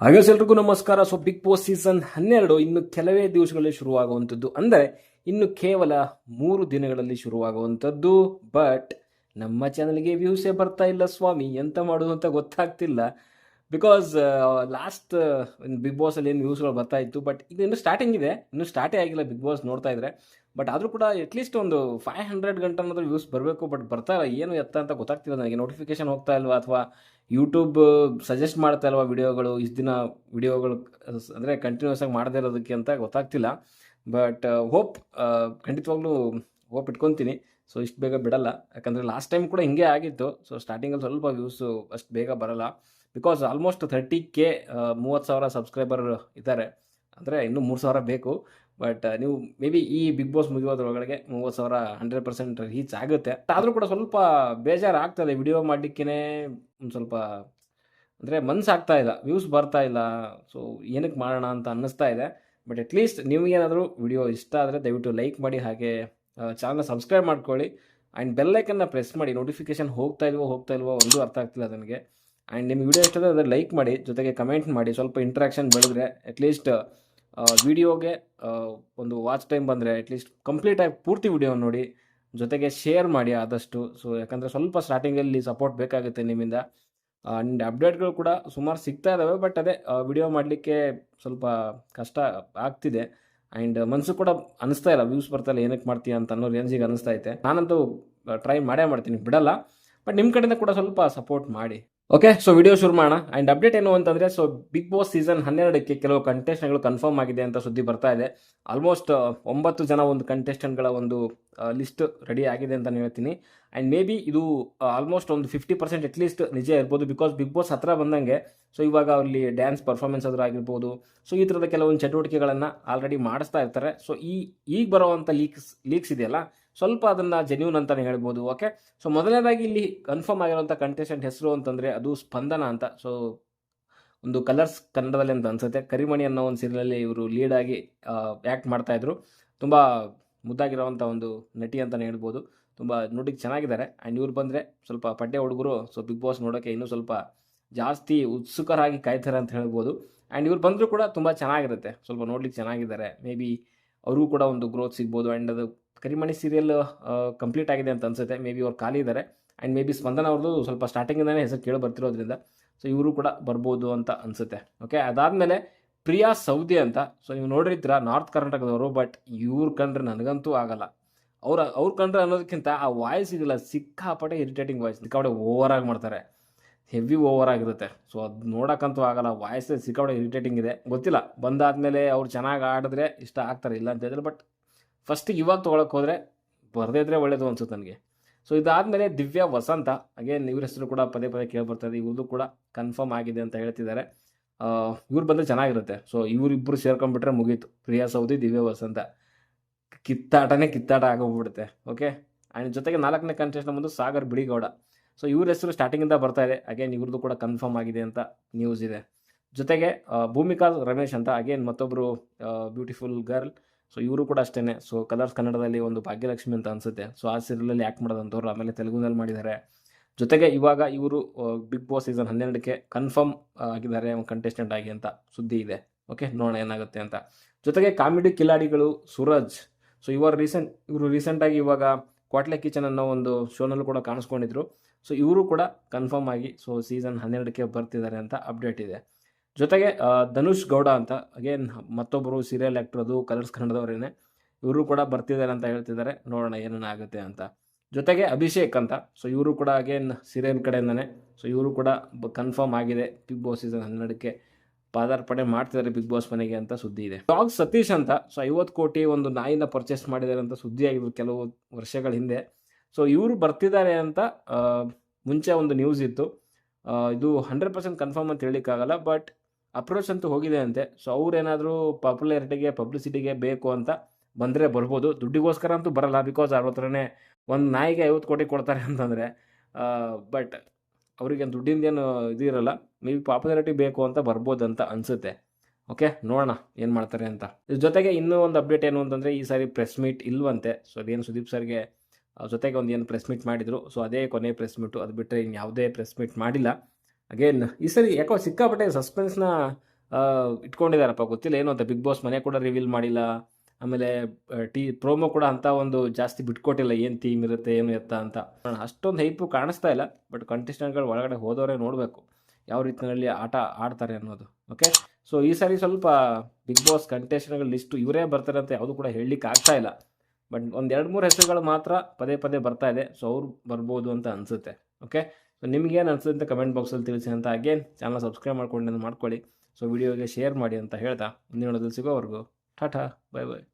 ಹಾಗೆ ಎಲ್ರಿಗೂ ನಮಸ್ಕಾರ. ಸೊ ಬಿಗ್ ಬಾಸ್ ಸೀಸನ್ ಹನ್ನೆರಡು, ಇನ್ನು ಕೆಲವೇ ದಿವಸಗಳಲ್ಲಿ ಶುರುವಾಗುವಂಥದ್ದು ಅಂದರೆ ಇನ್ನು ಕೇವಲ ಮೂರು ದಿನಗಳಲ್ಲಿ ಶುರುವಾಗುವಂಥದ್ದು. ಬಟ್ ನಮ್ಮ ಚಾನಲ್ಗೆ ವ್ಯೂಸೇ ಬರ್ತಾ ಇಲ್ಲ ಸ್ವಾಮಿ. ಎಂತ ಮಾಡೋದು ಅಂತ ಗೊತ್ತಾಗ್ತಿಲ್ಲ. ಬಿಕಾಸ್ ಲಾಸ್ಟ್ ಬಿಗ್ ಬಾಸಲ್ಲಿ ಏನು ವ್ಯೂಸ್ಗಳು ಬರ್ತಾ ಇತ್ತು. ಬಟ್ ಇದು ಇನ್ನು ಸ್ಟಾರ್ಟಿಂಗ್ ಇದೆ. ಇನ್ನು ಸ್ಟಾರ್ಟೇ ಆಗಿಲ್ಲ ಬಿಗ್ ಬಾಸ್ ನೋಡ್ತಾ ಇದ್ರೆ. ಬಟ್ ಆದರೂ ಕೂಡ ಅಟ್ಲೀಸ್ಟ್ ಒಂದು ಫೈವ್ ಹಂಡ್ರೆಡ್ ಗಂಟೆ ಅನ್ನೋದು ವ್ಯೂಸ್ ಬರಬೇಕು ಬಟ್ ಬರ್ತಾ ಇಲ್ಲ. ಏನು ಎತ್ತ ಅಂತ ಗೊತ್ತಾಗ್ತಿಲ್ಲ ನನಗೆ. ನೋಟಿಫಿಕೇಶನ್ ಹೋಗ್ತಾ ಇಲ್ವಾ? ಅಥವಾ ಯೂಟ್ಯೂಬ್ ಸಜೆಸ್ಟ್ ಮಾಡ್ತಾ ಇಲ್ವಾ ವಿಡಿಯೋಗಳು ಇಷ್ಟು ದಿನ ವಿಡಿಯೋಗಳು ಅಂದರೆ ಕಂಟಿನ್ಯೂಸ್ ಆಗಿ ಮಾಡದೇ ಇರೋದಕ್ಕೆ ಅಂತ ಗೊತ್ತಾಗ್ತಿಲ್ಲ. ಬಟ್ ಹೋಪ್ ಖಂಡಿತವಾಗ್ಲೂ ಹೋಪ್ ಇಟ್ಕೊತೀನಿ. ಸೊ ಇಷ್ಟು ಬೇಗ ಬಿಡಲ್ಲ. ಯಾಕಂದರೆ ಲಾಸ್ಟ್ ಟೈಮ್ ಕೂಡ ಹಿಂಗೆ ಆಗಿತ್ತು. ಸೊ ಸ್ಟಾರ್ಟಿಂಗಲ್ಲಿ ಸ್ವಲ್ಪ ವ್ಯೂಸು ಅಷ್ಟು ಬೇಗ ಬರಲ್ಲ. ಬಿಕಾಸ್ ಆಲ್ಮೋಸ್ಟ್ ಥರ್ಟಿ ಕೆ ಮೂವತ್ತು ಸಾವಿರ ಸಬ್ಸ್ಕ್ರೈಬರ್ ಇದ್ದಾರೆ. ಅಂದರೆ ಇನ್ನೂ ಮೂರು ಸಾವಿರ ಬೇಕು. ಬಟ್ ನೀವು ಮೇ ಬಿ ಈ ಬಿಗ್ ಬಾಸ್ ಮುಗಿಯೋದ್ರೊಳಗಡೆ ಮೂವತ್ತು ಸಾವಿರ ಹಂಡ್ರೆಡ್ ಪರ್ಸೆಂಟ್ ರೀಚ್ ಆಗುತ್ತೆ. ಆದರೂ ಕೂಡ ಸ್ವಲ್ಪ ಬೇಜಾರು ಆಗ್ತದೆ ವಿಡಿಯೋ ಮಾಡಲಿಕ್ಕೇ ಒಂದು ಸ್ವಲ್ಪ, ಅಂದರೆ ಮನ್ಸು ಆಗ್ತಾ ಇಲ್ಲ ವ್ಯೂಸ್ ಬರ್ತಾ ಇಲ್ಲ. ಸೊ ಏನಕ್ಕೆ ಮಾಡೋಣ ಅಂತ ಅನ್ನಿಸ್ತಾ ಇದೆ. ಬಟ್ ಅಟ್ಲೀಸ್ಟ್ ನಿಮಗೇನಾದರೂ ವಿಡಿಯೋ ಇಷ್ಟ ಆದರೆ ದಯವಿಟ್ಟು ಲೈಕ್ ಮಾಡಿ ಹಾಗೆ ಚಾನಲ್ನ ಸಬ್ಸ್ಕ್ರೈಬ್ ಮಾಡ್ಕೊಳ್ಳಿ. ಆ್ಯಂಡ್ ಬೆಲ್ಲೈಕನ್ನ ಪ್ರೆಸ್ ಮಾಡಿ. ನೋಟಿಫಿಕೇಶನ್ ಹೋಗ್ತಾ ಇಲ್ವೋ ಹೋಗ್ತಾ ಇಲ್ವೋ ಒಂದೂ ಅರ್ಥ ಆಗ್ತಿಲ್ಲ ನನಗೆ ಆ್ಯಂಡ್ ನಿಮ್ಗೆ ವಿಡಿಯೋ ಇಷ್ಟ ಆದರೆ ಲೈಕ್ ಮಾಡಿ. ಜೊತೆಗೆ ಕಮೆಂಟ್ ಮಾಡಿ. ಸ್ವಲ್ಪ ಇಂಟ್ರಾಕ್ಷನ್ ಬೆಳೆದ್ರೆ ಅಟ್ಲೀಸ್ಟ್ ವಿಡಿಯೋಗೆ ಒಂದು ವಾಚ್ ಟೈಮ್ ಬಂದರೆ ಅಟ್ಲೀಸ್ಟ್ ಕಂಪ್ಲೀಟ್ ಆಗಿ ಪೂರ್ತಿ ವಿಡಿಯೋ ನೋಡಿ, ಜೊತೆಗೆ ಶೇರ್ ಮಾಡಿ ಆದಷ್ಟು. ಸೊ ಯಾಕಂದರೆ ಸ್ವಲ್ಪ ಸ್ಟಾರ್ಟಿಂಗಲ್ಲಿ ಸಪೋರ್ಟ್ ಬೇಕಾಗುತ್ತೆ ನಿಮ್ಮಿಂದ. ಆ್ಯಂಡ್ ಅಪ್ಡೇಟ್ಗಳು ಕೂಡ ಸುಮಾರು ಸಿಗ್ತಾ ಇದ್ದಾವೆ ಬಟ್ ಅದೇ ವಿಡಿಯೋ ಮಾಡಲಿಕ್ಕೆ ಸ್ವಲ್ಪ ಕಷ್ಟ ಆಗ್ತಿದೆ. ಆ್ಯಂಡ್ ಮನಸ್ಸು ಕೂಡ ಅನಿಸ್ತಾ ಇಲ್ಲ ವ್ಯೂಸ್ ಬರ್ತಾ ಇಲ್ಲ ಏನಕ್ಕೆ ಮಾಡ್ತೀಯ ಅಂತ ಅನ್ನೋ ರೇಂಜಿಗೆ ಅನಿಸ್ತಾ ಐತೆ. ನಾನಂತೂ ಟ್ರೈ ಮಾಡೇ ಮಾಡ್ತೀನಿ, ಬಿಡಲ್ಲ. ಬಟ್ ನಿಮ್ಮ ಕಡೆಯಿಂದ ಕೂಡ ಸ್ವಲ್ಪ ಸಪೋರ್ಟ್ ಮಾಡಿ. ಓಕೆ ಸೊ ವಿಡಿಯೋ ಶುರು ಮಾಡೋಣ. ಆ್ಯಂಡ್ ಅಪ್ಡೇಟ್ ಏನು ಅಂತಂದರೆ ಸೊ ಬಿಗ್ ಬಾಸ್ ಸೀಸನ್ ಹನ್ನೆರಡಕ್ಕೆ ಕೆಲವು ಕಂಟೆಸ್ಟೆಂಟ್ಗಳು ಕನ್ಫರ್ಮ್ ಆಗಿದೆ ಅಂತ ಸುದ್ದಿ ಬರ್ತಾ ಇದೆ. ಆಲ್ಮೋಸ್ಟ್ ಒಂಬತ್ತು ಜನ ಒಂದು ಕಂಟೆಸ್ಟೆಂಟ್ಗಳ ಒಂದು ಲಿಸ್ಟ್ ರೆಡಿ ಆಗಿದೆ ಅಂತ ಹೇಳ್ತೀನಿ. ಆ್ಯಂಡ್ ಮೇ ಬಿ ಇದು ಆಲ್ಮೋಸ್ಟ್ ಒಂದು ಫಿಫ್ಟಿ ಪರ್ಸೆಂಟ್ ಅಟ್ಲೀಸ್ಟ್ ನಿಜ ಇರ್ಬೋದು ಬಿಕಾಸ್ ಬಿಗ್ ಬಾಸ್ ಹತ್ರ ಬಂದಂಗೆ ಸೊ ಇವಾಗ ಅಲ್ಲಿ ಡ್ಯಾನ್ಸ್ ಪರ್ಫಾರ್ಮೆನ್ಸ್ ಆದರೂ ಆಗಿರ್ಬೋದು ಸೊ ಈ ಥರದ ಕೆಲವೊಂದು ಚಟುವಟಿಕೆಗಳನ್ನು ಆಲ್ರೆಡಿ ಮಾಡಿಸ್ತಾ ಇರ್ತಾರೆ. ಸೊ ಈ, ಈಗ ಬರೋವಂಥ ಲೀಕ್ಸ್ ಲೀಕ್ಸ್ ಇದೆಯಲ್ಲ, ಸ್ವಲ್ಪ ಅದನ್ನು ಜೆನ್ಯೂನ್ ಅಂತಲೇ ಹೇಳ್ಬೋದು ಓಕೆ ಸೊ ಮೊದಲನೇದಾಗಿ ಇಲ್ಲಿ ಕನ್ಫರ್ಮ್ ಆಗಿರುವಂಥ ಕಂಟೆಸ್ಟೆಂಟ್ ಹೆಸರು ಅಂತಂದರೆ ಅದು ಸ್ಪಂದನ ಅಂತ. ಸೊ ಒಂದು ಕಲರ್ಸ್ ಕನ್ನಡದಲ್ಲಿ ಅಂತ ಅನ್ಸುತ್ತೆ. ಕರಿಮಣಿ ಅನ್ನೋ ಒಂದು ಸೀರಿಯಲಲ್ಲಿ ಇವರು ಲೀಡಾಗಿ ಆ್ಯಕ್ಟ್ ಮಾಡ್ತಾಯಿದ್ರು ತುಂಬ ಮುದ್ದಾಗಿರೋವಂಥ ಒಂದು ನಟಿ ಅಂತಲೇ ಹೇಳ್ಬೋದು. ತುಂಬ ನೋಡಿಕ್ಕೆ ಚೆನ್ನಾಗಿದ್ದಾರೆ. ಆ್ಯಂಡ್ ಇವ್ರು ಬಂದರೆ ಸ್ವಲ್ಪ ಪಡ್ಡೆ ಹುಡುಗರು, ಸೊ ಬಿಗ್ ಬಾಸ್ ನೋಡೋಕ್ಕೆ ಇನ್ನೂ ಸ್ವಲ್ಪ ಜಾಸ್ತಿ ಉತ್ಸುಕರಾಗಿ ಕಾಯ್ತಾರೆ ಅಂತ ಹೇಳ್ಬೋದು. ಆ್ಯಂಡ್ ಇವ್ರು ಬಂದರೂ ಕೂಡ ತುಂಬ ಚೆನ್ನಾಗಿರುತ್ತೆ. ಸ್ವಲ್ಪ ನೋಡ್ಲಿಕ್ಕೆ ಚೆನ್ನಾಗಿದ್ದಾರೆ. ಮೇ ಬಿ ಅವ್ರಿಗೂ ಕೂಡ ಒಂದು ಗ್ರೋತ್ ಸಿಗ್ಬೋದು. ಆ್ಯಂಡ್ ಅದು ಕರಿಮಣಿ ಸೀರಿಯಲ್ ಕಂಪ್ಲೀಟ್ ಆಗಿದೆ ಅಂತ ಅನ್ಸುತ್ತೆ. ಮೇ ಬಿ ಅವ್ರು ಖಾಲಿ ಇದ್ದಾರೆ. ಆ್ಯಂಡ್ ಮೇ ಬಿ ಸ್ಪಂದನ ಅವ್ರದ್ದು ಸ್ವಲ್ಪ ಸ್ಟಾರ್ಟಿಂಗಿಂದನೇ ಹೆಸರು ಕೇಳಿ ಬರ್ತಿರೋದ್ರಿಂದ, ಸೊ ಇವರು ಕೂಡ ಬರ್ಬೋದು ಅಂತ ಅನಿಸುತ್ತೆ. ಓಕೆ, ಅದಾದಮೇಲೆ ಪ್ರಿಯಾ ಸೌದಿ ಅಂತ. ಸೊ ನೀವು ನೋಡಿರ್ತೀರ ನಾರ್ತ್ ಕರ್ನಾಟಕದವರು ಬಟ್ ಇವ್ರು ಕಂಡ್ರೆ ನನಗಂತೂ ಆಗಲ್ಲ. ಅವ್ರ, ಅವ್ರು ಕಂಡ್ರೆ ಅನ್ನೋದಕ್ಕಿಂತ ಆ ವಾಯ್ಸ್ ಇದೆಲ್ಲ ಸಿಕ್ಕಾಪಟ್ಟೆ ಇರಿಟೇಟಿಂಗ್ ವಾಯ್ಸ್ ಸಿಕ್ಕಾಪಟ್ಟೆ ಓವರ್ ಆಗಿ ಮಾಡ್ತಾರೆ. ಹೆವಿ ಓವರ್ ಆಗಿರುತ್ತೆ. ಸೊ ಅದು ನೋಡೋಕ್ಕಂತೂ ಆಗಲ್ಲ. ವಾಯ್ಸ್ ಸಿಕ್ಕಾಪಟ್ಟೆ ಇರಿಟೇಟಿಂಗ್ ಇದೆ. ಗೊತ್ತಿಲ್ಲ. ಬಂದಾದಮೇಲೆ ಅವ್ರು ಚೆನ್ನಾಗಿ ಆಡಿದ್ರೆ ಇಷ್ಟ ಆಗ್ತಾರೆ ಇಲ್ಲ ಅಂತ ಹೇಳಿದ್ರೆ ಬಟ್ ಫಸ್ಟಿಗೆ ಇವಾಗ ತೊಗೊಳಕ್ಕೆ ಹೋದರೆ ಬರದೇ ಇದ್ರೆ ಒಳ್ಳೇದು ಅನ್ಸುತ್ತೆ ನನಗೆ. ಸೊ ಇದಾದಮೇಲೆ ದಿವ್ಯಾ ವಸಂತ. ಅಗೇನ್ ಇವ್ರ ಹೆಸರು ಕೂಡ ಪದೇ ಪದೇ ಕೇಳ್ಬರ್ತದೆ ಇವ್ರದ್ದು ಕೂಡ ಕನ್ಫರ್ಮ್ ಆಗಿದೆ ಅಂತ ಹೇಳ್ತಿದ್ದಾರೆ. ಇವ್ರು ಬಂದರೆ ಚೆನ್ನಾಗಿರುತ್ತೆ. ಸೊ ಇವರಿಬ್ಬರು ಸೇರ್ಕೊಂಡ್ಬಿಟ್ರೆ ಮುಗೀತು. ಪ್ರಿಯಾ ಸೌದಿ, ದಿವ್ಯ ವಸಂತ. ಕಿತ್ತಾಟನೇ ಕಿತ್ತಾಟ ಆಗೋಗ್ಬಿಡುತ್ತೆ. ಓಕೆ ಆ್ಯಂಡ್ ಜೊತೆಗೆ ನಾಲ್ಕನೇ ಕಂಟೆಸ್ಟ್ ಬಂದು ಸಾಗರ್ ಬಿಳಿಗೌಡ ಸೊ ಇವ್ರ ಹೆಸರು ಸ್ಟಾರ್ಟಿಂಗಿಂದ ಬರ್ತಾ ಇದೆ. ಅಗೇನ್ ಇವ್ರದ್ದು ಕೂಡ ಕನ್ಫರ್ಮ್ ಆಗಿದೆ ಅಂತ ನ್ಯೂಸ್ ಇದೆ. ಜೊತೆಗೆ ಭೂಮಿಕಾ ರಮೇಶ್ ಅಂತ ಅಗೇನ್ ಮತ್ತೊಬ್ಬರು ಬ್ಯೂಟಿಫುಲ್ ಗರ್ಲ್ ಸೊ ಇವರು ಕೂಡ ಅಷ್ಟೇ ಸೊ ಕಲರ್ಸ್ ಕನ್ನಡದಲ್ಲಿ ಒಂದು ಭಾಗ್ಯಲಕ್ಷ್ಮಿ ಅಂತ ಅನಿಸುತ್ತೆ. ಸೊ ಆ ಸೀರಿಯಲಲ್ಲಿ ಆ್ಯಕ್ಟ್ ಮಾಡೋದಂಥವ್ರು ಆಮೇಲೆ ತೆಲುಗುನಲ್ಲಿ ಮಾಡಿದ್ದಾರೆ. ಜೊತೆಗೆ ಇವಾಗ ಇವರು ಬಿಗ್ ಬಾಸ್ ಸೀಸನ್ ಹನ್ನೆರಡಕ್ಕೆ ಕನ್ಫರ್ಮ್ ಆಗಿದ್ದಾರೆ ಕಂಟೆಸ್ಟೆಂಟ್ ಆಗಿ ಅಂತ ಸುದ್ದಿ ಇದೆ. ಓಕೆ ನೋಡೋಣ ಏನಾಗುತ್ತೆ ಅಂತ. ಜೊತೆಗೆ ಕಾಮಿಡಿ ಕಿಲಾಡಿಗಳು ಸೂರಜ್. ಸೊ ಇವರು ರೀಸೆಂಟ್ ಇವರು ರೀಸೆಂಟಾಗಿ ಇವಾಗ ಕ್ವಾಟ್ಲೆ ಕಿಚನ್ ಅನ್ನೋ ಒಂದು ಶೋನಲ್ಲೂ ಕೂಡ ಕಾಣಿಸ್ಕೊಂಡಿದ್ರು. ಸೊ ಇವರು ಕೂಡ ಕನ್ಫರ್ಮ್ ಆಗಿ ಸೊ ಸೀಸನ್ ಹನ್ನೆರಡಕ್ಕೆ ಬರ್ತಿದ್ದಾರೆ ಅಂತ ಅಪ್ಡೇಟ್ ಇದೆ. ಜೊತೆಗೆ ಧನುಷ್ ಗೌಡ ಅಂತ ಅಗೇನ್ ಮತ್ತೊಬ್ಬರು ಸೀರಿಯಲ್ ಆ್ಯಕ್ಟರ್ ಅದು ಕಲರ್ಸ್ ಕನ್ನಡದವರೇನೆ. ಇವರು ಕೂಡ ಬರ್ತಿದ್ದಾರೆ ಅಂತ ಹೇಳ್ತಿದ್ದಾರೆ. ನೋಡೋಣ ಏನೇನಾಗುತ್ತೆ ಅಂತ. ಜೊತೆಗೆ ಅಭಿಷೇಕ್ ಅಂತ. ಸೊ ಇವರು ಕೂಡ ಅಗೇನ್ ಸೀರಿಯಲ್ ಕಡೆಯಿಂದನೇ. ಸೊ ಇವರು ಕೂಡ ಕನ್ಫರ್ಮ್ ಆಗಿದೆ. ಬಿಗ್ ಬಾಸ್ ಸೀಸನ್ ಹನ್ನೆರಡಕ್ಕೆ ಪಾದಾರ್ಪಣೆ ಮಾಡ್ತಿದ್ದಾರೆ ಬಿಗ್ ಬಾಸ್ ಮನೆಗೆ ಅಂತ ಸುದ್ದಿ ಇದೆ. ಡಾಗ್ ಸತೀಶ್ ಅಂತ. ಸೊ ಐವತ್ತು ಕೋಟಿ ಒಂದು ನಾಯಿನ ಪರ್ಚೇಸ್ ಮಾಡಿದ್ದಾರೆ ಅಂತ ಸುದ್ದಿ ಆಗಿದ್ರು ಕೆಲವು ವರ್ಷಗಳ ಹಿಂದೆ. ಸೊ ಇವರು ಬರ್ತಿದ್ದಾರೆ ಅಂತ ಮುಂಚೆ ಒಂದು ನ್ಯೂಸ್ ಇತ್ತು. ಇದು ಹಂಡ್ರೆಡ್ ಪರ್ಸೆಂಟ್ ಕನ್ಫರ್ಮ್ ಅಂತ ಹೇಳಲಿಕ್ಕಾಗಲ್ಲ ಬಟ್ ಅಪ್ರೋಚ್ ಅಂತೂ ಹೋಗಿದೆ ಅಂತೆ. ಸೊ ಅವ್ರೇನಾದರೂ ಪಾಪ್ಯುಲಾರಿಟಿಗೆ ಪಬ್ಲಿಸಿಟಿಗೆ ಬೇಕು ಅಂತ ಬಂದರೆ ಬರ್ಬೋದು. ದುಡ್ಡಿಗೋಸ್ಕರ ಅಂತೂ ಬರಲ್ಲ. ಬಿಕಾಸ್ ಅವ್ರ ಹತ್ರನೇ ಒಂದು ನಾಯಿಗೆ ಐವತ್ತು ಕೋಟಿ ಕೊಡ್ತಾರೆ ಅಂತಂದರೆ ಬಟ್ ಅವರಿಗೆ ದುಡ್ಡಿಂದೇನು ಇದಿರಲ್ಲ. ಮೇ ಬಿ ಪಾಪ್ಯುಲಾರಿಟಿ ಬೇಕು ಅಂತ ಬರ್ಬೋದು ಅಂತ ಅನಿಸುತ್ತೆ. ಓಕೆ ನೋಡೋಣ ಏನು ಮಾಡ್ತಾರೆ ಅಂತ. ಇದ್ರ ಜೊತೆಗೆ ಇನ್ನೂ ಒಂದು ಅಪ್ಡೇಟ್ ಏನು ಅಂತಂದರೆ, ಈ ಸಾರಿ ಪ್ರೆಸ್ ಮೀಟ್ ಇಲ್ವಂತೆ. ಸೊ ಅದೇನು ಸುದೀಪ್ ಸರ್ಗೆ ಜೊತೆಗೆ ಒಂದು ಏನು ಪ್ರೆಸ್ ಮೀಟ್ ಮಾಡಿದರು. ಸೊ ಅದೇ ಕೊನೆ ಪ್ರೆಸ್ ಮೀಟು ಅದು ಬಿಟ್ಟರೆ ಇನ್ನು ಯಾವುದೇ ಪ್ರೆಸ್ ಮೀಟ್ ಮಾಡಿಲ್ಲ. ಅಗೇನ್ ಈ ಸರಿ ಯಾಕೋ ಸಿಕ್ಕಾಪಟ್ಟೆ ಸಸ್ಪೆನ್ಸ್ನ ಇಟ್ಕೊಂಡಿದ್ದಾರಪ್ಪ ಗೊತ್ತಿಲ್ಲ. ಏನು ಅಂತ ಬಿಗ್ ಬಾಸ್ ಮನೆ ಕೂಡ ರಿವೀಲ್ ಮಾಡಿಲ್ಲ. ಆಮೇಲೆ ಟಿ, ಪ್ರೋಮೋ ಕೂಡ ಅಂತ ಒಂದು ಜಾಸ್ತಿ ಬಿಟ್ಕೊಟ್ಟಿಲ್ಲ, ಏನು ಥೀಮ್ ಇರುತ್ತೆ, ಏನು ಎತ್ತ ಅಂತ. ಅಷ್ಟೊಂದು ಹೈಪು ಕಾಣಿಸ್ತಾ ಇಲ್ಲ ಬಟ್ ಕಂಟೆಸ್ಟೆಂಟ್ಗಳು ಒಳಗಡೆ ಹೋದವರೇ ನೋಡಬೇಕು, ಯಾವ ರೀತಿಯಲ್ಲಿ ಆಟ ಆಡ್ತಾರೆ ಅನ್ನೋದು ಓಕೆ ಸೊ ಈ ಸಾರಿ ಸ್ವಲ್ಪ ಬಿಗ್ ಬಾಸ್ ಕಂಟೆಸ್ಟೆಂಟ್ಗಳ ಲಿಸ್ಟು ಇವರೇ ಬರ್ತಾರೆ ಅಂತ ಯಾವುದು ಕೂಡ ಹೇಳಲಿಕ್ಕೆ ಆಗ್ತಾ ಇಲ್ಲ ಬಟ್ ಒಂದು ಎರಡು ಮೂರು ಹೆಸರುಗಳು ಮಾತ್ರ ಪದೇ ಪದೇ ಬರ್ತಾ ಇದೆ ಸೊ ಅವ್ರು ಬರ್ಬೋದು ಅಂತ ಅನಿಸುತ್ತೆ ಓಕೆ ಸೊ ನಿಮಗೇನು ಅನಿಸುತ್ತೆ ಅಂತ ಕಮೆಂಟ್ ಬಾಕ್ಸಲ್ಲಿ ತಿಳಿಸಿ ಅಂತ ಅಗೇನ್ ಚಾನಲ್ ಸಬ್ಸ್ಕ್ರೈಬ್ ಮಾಡ್ಕೊಂಡು ಮಾಡ್ಕೊಳ್ಳಿ. ಸೊ ವಿಡಿಯೋಗೆ ಶೇರ್ ಮಾಡಿ ಅಂತ ಹೇಳ್ತಾ, ಮುಂದಿನ ಸಿಗೋವರೆಗೂ. Tata bye bye